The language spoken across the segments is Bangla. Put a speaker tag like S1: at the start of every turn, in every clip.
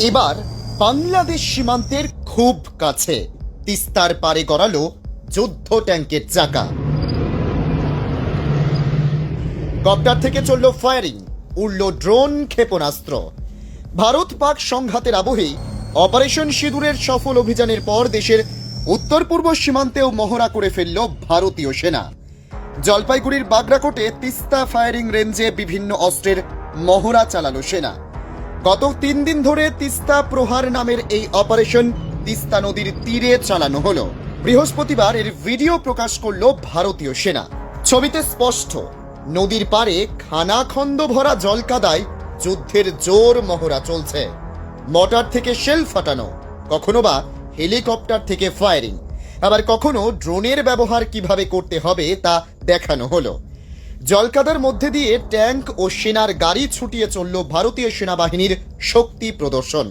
S1: এবার বাংলাদেশ সীমান্তের খুব কাছে। তিস্তার পারে গড়ালো যুদ্ধ ট্যাঙ্কের চাকা। কপ্টার থেকে চলল ফায়ারিং, উড়ল ড্রোন ক্ষেপণাস্ত্র। ভারত পাক সংঘাতের আবহেই অপারেশন সিঁদুরের সফল অভিযানের পর দেশের উত্তর পূর্ব সীমান্তেও মহড়া করে ফেলল ভারতীয় সেনা। জলপাইগুড়ির বাগরাকোটে তিস্তা ফায়ারিং রেঞ্জে বিভিন্ন অস্ত্রের মহড়া চালালো সেনা। গত তিন দিন ধরে তিস্তা প্রহার নামের এই অপারেশন তিস্তা নদীর তীরে চালানো হলো। বৃহস্পতিবার এর ভিডিও প্রকাশ করল ভারতীয় সেনা। ছবিতে স্পষ্ট, নদীর পারে খানাখন্দ ভরা জলকাদায় যুদ্ধের জোর মহড়া চলছে। মটার থেকে শেল ফাটানো, কখনো বা হেলিকপ্টার থেকে ফায়ারিং। আবার কখনো ড্রোনের ব্যবহার কীভাবে করতে হবে তা দেখানো হলো। জলকাদার মধ্যে দিয়ে ট্যাঙ্ক ও সেনার গাড়ি ছুটিয়ে চলল ভারতীয় সেনাবাহিনীর শক্তি প্রদর্শন।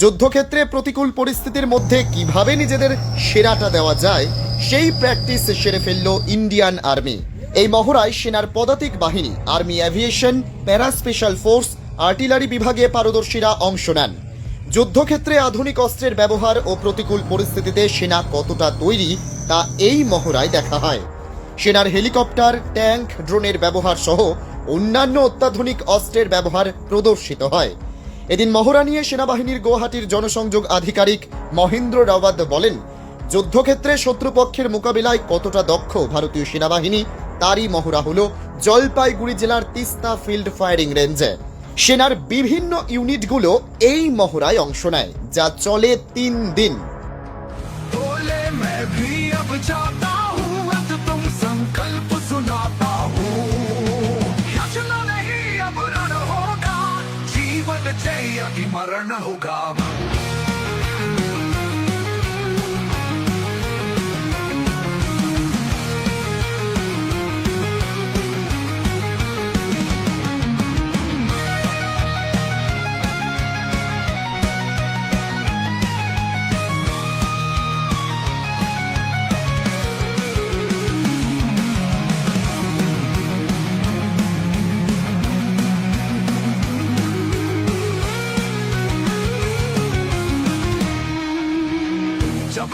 S1: যুদ্ধক্ষেত্রে প্রতিকূল পরিস্থিতির মধ্যে কীভাবে নিজেদের সেরাটা দেওয়া যায়, সেই প্র্যাকটিস সেরে ফেলল ইন্ডিয়ান আর্মি। এই মহড়ায় সেনার পদাতিক বাহিনী, army aviation para special force, artillery বিভাগে পারদর্শীরা অংশ নেন। যুদ্ধক্ষেত্রে আধুনিক অস্ত্রের ব্যবহার ও প্রতিকূল পরিস্থিতিতে সেনা কতটা তৈরি, তা এই মহড়ায় দেখা হয়। সেনার হেলিকপ্টার, ট্যাঙ্ক, ড্রোনের ব্যবহার সহ অন্যান্য অত্যাধুনিক অস্ত্রের ব্যবহার প্রদর্শিত হয়। এদিন মহড়া নিয়ে সেনাবাহিনীর গুয়াহাটির জনসংযোগ আধিকারিক মহেন্দ্র রাওয়াত বলেন, যুদ্ধক্ষেত্রে শত্রুপক্ষের মোকাবিলায় কতটা দক্ষ ভারতীয় সেনাবাহিনী, তারই মহড়া হল জলপাইগুড়ি জেলার তিস্তা ফিল্ড ফায়ারিং রেঞ্জে। সেনার বিভিন্ন ইউনিটগুলো এই মহড়ায় অংশ নেয়, যা চলে তিন দিন।
S2: जीवन जय की मरण होगा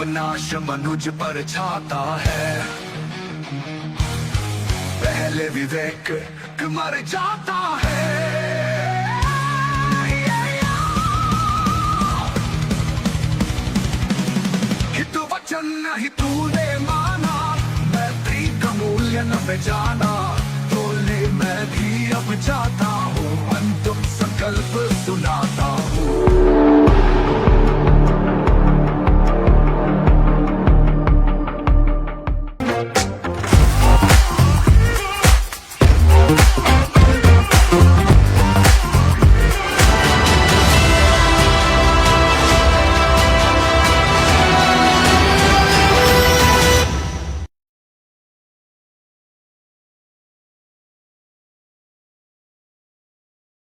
S2: विनाश मनुज पर छाता है। पहले विवेक मर जाता है। हित वचन नहीं तूने माना मैं प्रीत मूल्य न जाना तोले मैं भी अब जाता